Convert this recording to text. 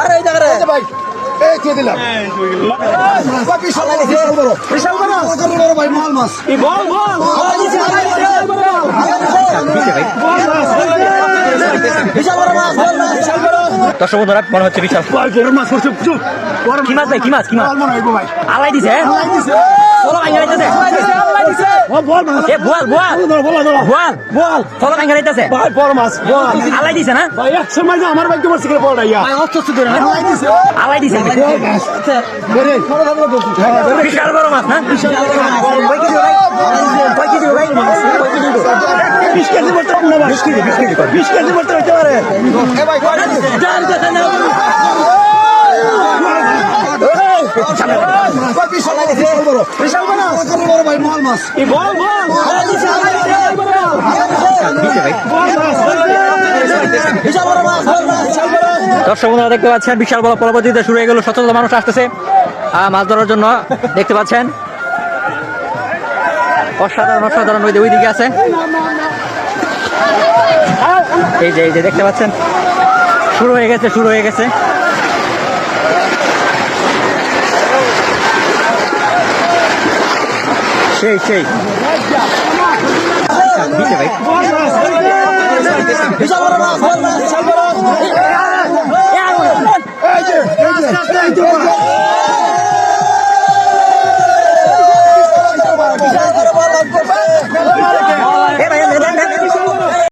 আরে এই ভাই এই কে দিলাম বিশাল বড় বিশাল বড় বড় ভাই মাল মাছ দর্শক বন্ধুরা মনে হচ্ছে বিশাল কি মাছ ভাই কি মাছ কি মাছ আলাই দিছে হ্যাঁ? ফলো ভাঙা যাইতেছে এ বোয়াল বোয়াল বোয়াল ফলো ভাঙা যাইতেছে আলাই দিছে না আমার ইয়া আলাই দিছে বিশাল বড় মাছ না বিশ কেজি বলতে বিশ কেজি বিশ কেজি বিশ কেজি বলতে হইতে পারে দর্শক বন্ধুরা, দেখতে পাচ্ছেন, বিশাল বড় পরবর্তীতে শুরু হয়ে গেল শত মানুষ আসতেছে। মাছ ধরার জন্য দেখতে পাচ্ছেন। অসাধারণ অসাধারণ ওই ওইদিকে আছে। এই যে এই যে, দেখতে পাচ্ছেন। শুরু হয়ে গেছে শুরু হয়ে গেছে। সেই সেই। ভাই